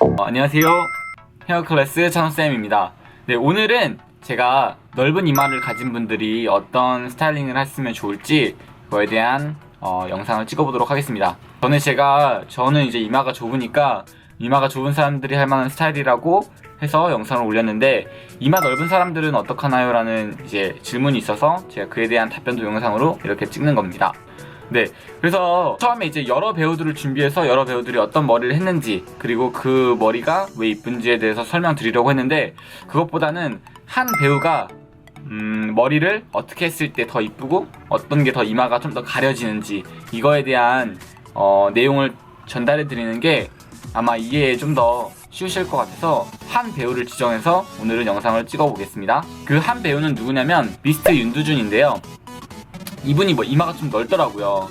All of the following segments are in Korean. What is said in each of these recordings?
어, 안녕하세요. 헤어 클래스 찬호쌤입니다. 네, 오늘은 제가 넓은 이마를 가진 분들이 어떤 스타일링을 했으면 좋을지 그거에 대한 어, 영상을 찍어보도록 하겠습니다. 저는 제가, 저는 이제 이마가 좁으니까 이마가 좁은 사람들이 할 만한 스타일이라고 해서 영상을 올렸는데 이마 넓은 사람들은 어떡하나요? 라는 이제 질문이 있어서 제가 그에 대한 답변도 영상으로 이렇게 찍는 겁니다. 네. 그래서 처음에 이제 여러 배우들을 준비해서 여러 배우들이 어떤 머리를 했는지 그리고 그 머리가 왜 이쁜지에 대해서 설명드리려고 했는데 그것보다는 한 배우가 음, 머리를 어떻게 했을 때 더 이쁘고 어떤 게 더 이마가 좀 더 가려지는지 이거에 대한 어, 내용을 전달해 드리는 게 아마 이해에 좀 더 쉬우실 것 같아서 한 배우를 지정해서 오늘은 영상을 찍어 보겠습니다. 그 한 배우는 누구냐면 미스트 윤두준인데요. 이분이 뭐 이마가 좀 넓더라고요.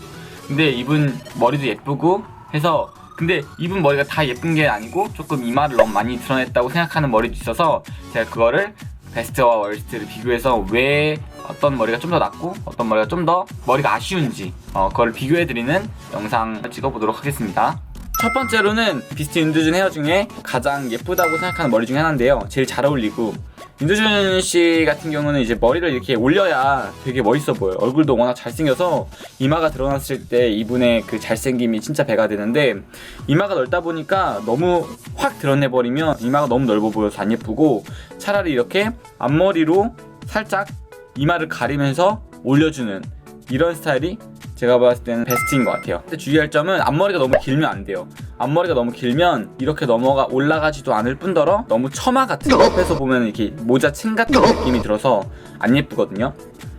근데 이분 머리도 예쁘고 해서 근데 이분 머리가 다 예쁜 게 아니고 조금 이마를 너무 많이 드러냈다고 생각하는 머리도 있어서 제가 그거를 베스트와 월스트를 비교해서 왜 어떤 머리가 좀 더 낫고 어떤 머리가 좀 더 머리가 아쉬운지 어, 그걸 비교해드리는 영상을 찍어보도록 하겠습니다. 첫 번째로는 비스트 윤두준 헤어 중에 가장 예쁘다고 생각하는 머리 중에 하나인데요. 제일 잘 어울리고 윤두준 씨 같은 경우는 이제 머리를 이렇게 올려야 되게 멋있어 보여요. 얼굴도 워낙 잘생겨서 이마가 드러났을 때 이분의 그 잘생김이 진짜 배가 되는데 이마가 넓다 보니까 너무 확 드러내버리면 이마가 너무 넓어 보여서 안 예쁘고 차라리 이렇게 앞머리로 살짝 이마를 가리면서 올려주는 이런 스타일이 제가 봤을 때는 베스트인 것 같아요. 근데 주의할 점은 앞머리가 너무 길면 안 돼요. 앞머리가 너무 길면 이렇게 넘어가 올라가지도 않을 뿐더러 너무 처마 같은 거 옆에서 보면 이렇게 모자 층 같은 느낌이 들어서 안 예쁘거든요.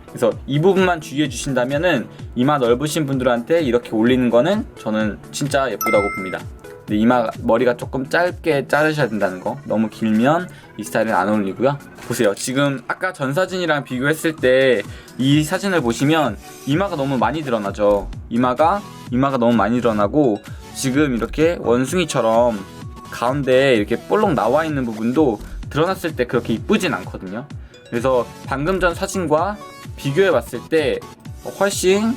그래서 이 부분만 주의해 주신다면은 이마 넓으신 분들한테 이렇게 올리는 거는 저는 진짜 예쁘다고 봅니다. 근데 이마 머리가 조금 짧게 자르셔야 된다는 거. 너무 길면 이 스타일은 안 어울리고요. 보세요. 지금 아까 전 사진이랑 비교했을 때 이 사진을 보시면 이마가 너무 많이 드러나죠. 이마가 이마가 너무 많이 드러나고 지금 이렇게 원숭이처럼 가운데 이렇게 볼록 나와 있는 부분도 드러났을 때 그렇게 이쁘진 않거든요. 그래서 방금 전 사진과 비교해 봤을 때 훨씬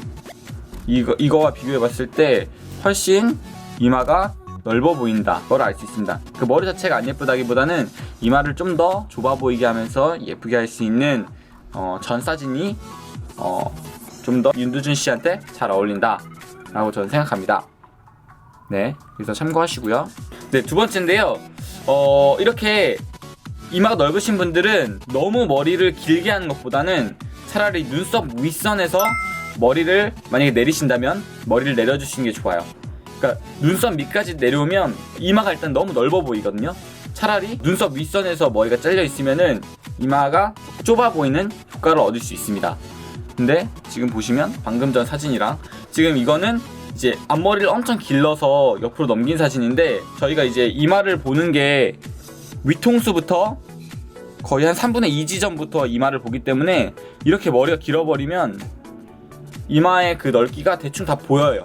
이거 이거와 비교해 봤을 때 훨씬 이마가 넓어 보인다. 그걸 알 수 있습니다. 그 머리 자체가 안 예쁘다기보다는 이마를 좀 더 좁아 보이게 하면서 예쁘게 할 수 있는 어, 전 사진이 어, 좀 더 윤두준 씨한테 잘 어울린다 라고 저는 생각합니다. 네, 그래서 참고하시고요. 네, 두 번째인데요. 어, 이렇게 이마가 넓으신 분들은 너무 머리를 길게 하는 것보다는 차라리 눈썹 윗선에서 머리를 만약에 내리신다면 머리를 내려주시는 게 좋아요. 그러니까 눈썹 밑까지 내려오면 이마가 일단 너무 넓어 보이거든요. 차라리 눈썹 윗선에서 머리가 잘려 있으면은 이마가 좁아 보이는 효과를 얻을 수 있습니다. 근데 지금 보시면 방금 전 사진이랑 지금 이거는 이제 앞머리를 엄청 길러서 옆으로 넘긴 사진인데 저희가 이제 이마를 보는 게 위통수부터 거의 한 3분의 2 지점부터 이마를 보기 때문에 이렇게 머리가 길어버리면 이마의 그 넓기가 대충 다 보여요.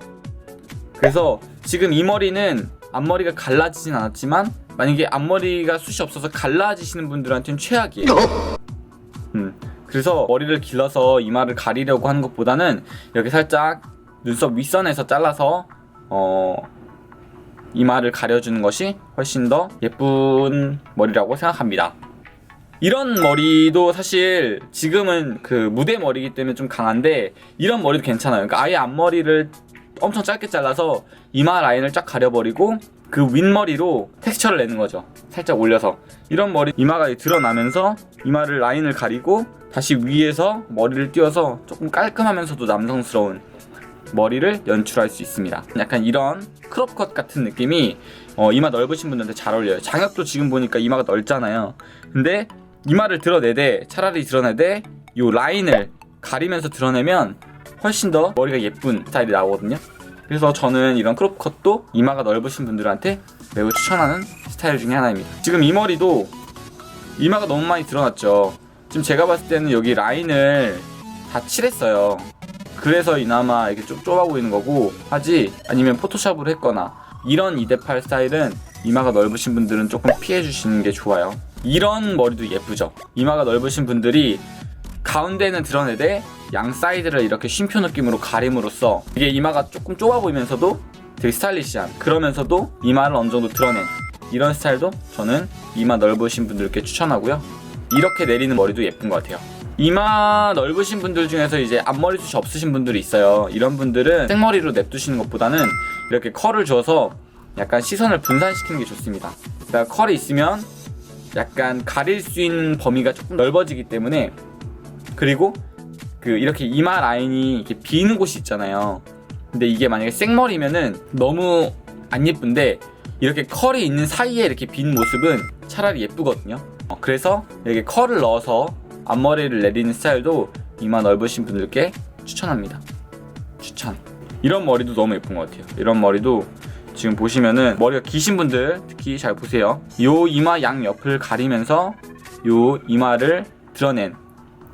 그래서 지금 이 머리는 앞머리가 갈라지진 않았지만 만약에 앞머리가 숱이 없어서 갈라지시는 분들한테는 최악이에요. 음, 그래서 머리를 길러서 이마를 가리려고 하는 것보다는 이렇게 살짝 눈썹 윗선에서 잘라서 어 이마를 가려주는 것이 훨씬 더 예쁜 머리라고 생각합니다. 이런 머리도 사실 지금은 그 무대 머리이기 때문에 좀 강한데 이런 머리도 괜찮아요. 그러니까 아예 앞머리를 엄청 짧게 잘라서 이마 라인을 쫙 가려버리고 그 윗머리로 텍스처를 내는 거죠. 살짝 올려서 이런 머리 이마가 드러나면서 이마를 라인을 가리고 다시 위에서 머리를 띄워서 조금 깔끔하면서도 남성스러운 머리를 연출할 수 있습니다. 약간 이런 크롭컷 같은 느낌이 어, 이마 넓으신 분들한테 잘 어울려요. 장혁도 지금 보니까 이마가 넓잖아요. 근데 이마를 드러내되 차라리 드러내되 이 라인을 가리면서 드러내면 훨씬 더 머리가 예쁜 스타일이 나오거든요. 그래서 저는 이런 크롭컷도 이마가 넓으신 분들한테 매우 추천하는 스타일 중에 하나입니다. 지금 이 머리도 이마가 너무 많이 드러났죠. 지금 제가 봤을 때는 여기 라인을 다 칠했어요. 그래서 이나마 이렇게 좀 좁아 보이는 거고 하지 아니면 포토샵으로 했거나 이런 2대8 스타일은 이마가 넓으신 분들은 조금 피해 주시는 게 좋아요. 이런 머리도 예쁘죠. 이마가 넓으신 분들이 가운데는 드러내되 양 사이드를 이렇게 쉼표 느낌으로 가림으로써 이게 이마가 조금 좁아 보이면서도 되게 스타일리시한 그러면서도 이마를 어느 정도 드러낸 이런 스타일도 저는 이마 넓으신 분들께 추천하고요. 이렇게 내리는 머리도 예쁜 것 같아요. 이마 넓으신 분들 중에서 이제 앞머리 숱이 없으신 분들이 있어요. 이런 분들은 생머리로 냅두시는 것보다는 이렇게 컬을 줘서 약간 시선을 분산시키는 게 좋습니다. 그러니까 컬이 있으면 약간 가릴 수 있는 범위가 조금 넓어지기 때문에 그리고 그 이렇게 이마 라인이 이렇게 비는 곳이 있잖아요. 근데 이게 만약에 생머리면은 너무 안 예쁜데 이렇게 컬이 있는 사이에 이렇게 빈 모습은 차라리 예쁘거든요. 어, 그래서 이렇게 컬을 넣어서 앞머리를 내리는 스타일도 이마 넓으신 분들께 추천합니다. 추천. 이런 머리도 너무 예쁜 것 같아요. 이런 머리도 지금 보시면은 머리가 기신 분들 특히 잘 보세요. 요 이마 양 옆을 가리면서 요 이마를 드러낸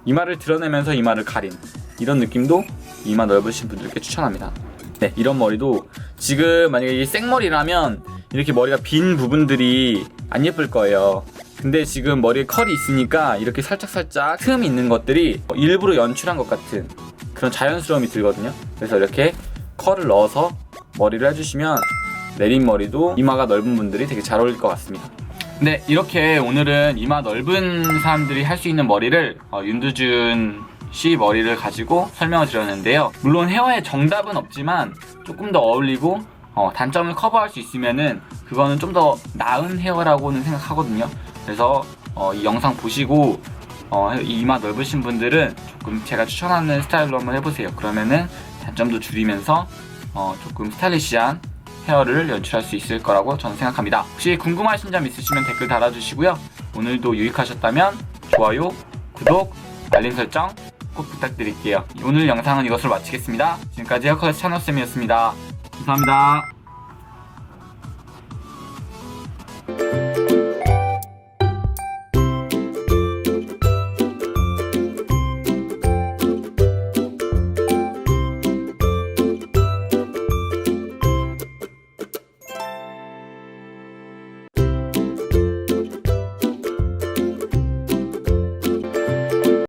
이마를 드러내면서 이마를 가린 이런 느낌도 이마 넓으신 분들께 추천합니다. 네, 이런 머리도 지금 만약에 생머리라면 이렇게 머리가 빈 부분들이 안 예쁠 거예요. 근데 지금 머리에 컬이 있으니까 이렇게 살짝살짝 틈이 있는 것들이 일부러 연출한 것 같은 그런 자연스러움이 들거든요. 그래서 이렇게 컬을 넣어서 머리를 해주시면 내린 머리도 이마가 넓은 분들이 되게 잘 어울릴 것 같습니다. 네, 이렇게 오늘은 이마 넓은 사람들이 할 수 있는 머리를 어, 윤두준 씨 머리를 가지고 설명을 드렸는데요. 물론 헤어에 정답은 없지만 조금 더 어울리고 어, 단점을 커버할 수 있으면은 그거는 좀 더 나은 헤어라고는 생각하거든요. 그래서 어, 이 영상 보시고 어, 이 이마 넓으신 분들은 조금 제가 추천하는 스타일로 한번 해보세요. 그러면은 단점도 줄이면서 어, 조금 스타일리시한 헤어를 연출할 수 있을 거라고 저는 생각합니다. 혹시 궁금하신 점 있으시면 댓글 달아주시고요. 오늘도 유익하셨다면 좋아요, 구독, 알림 설정 꼭 부탁드릴게요. 오늘 영상은 이것으로 마치겠습니다. 지금까지 헤어컬스 찬호쌤이었습니다. 감사합니다.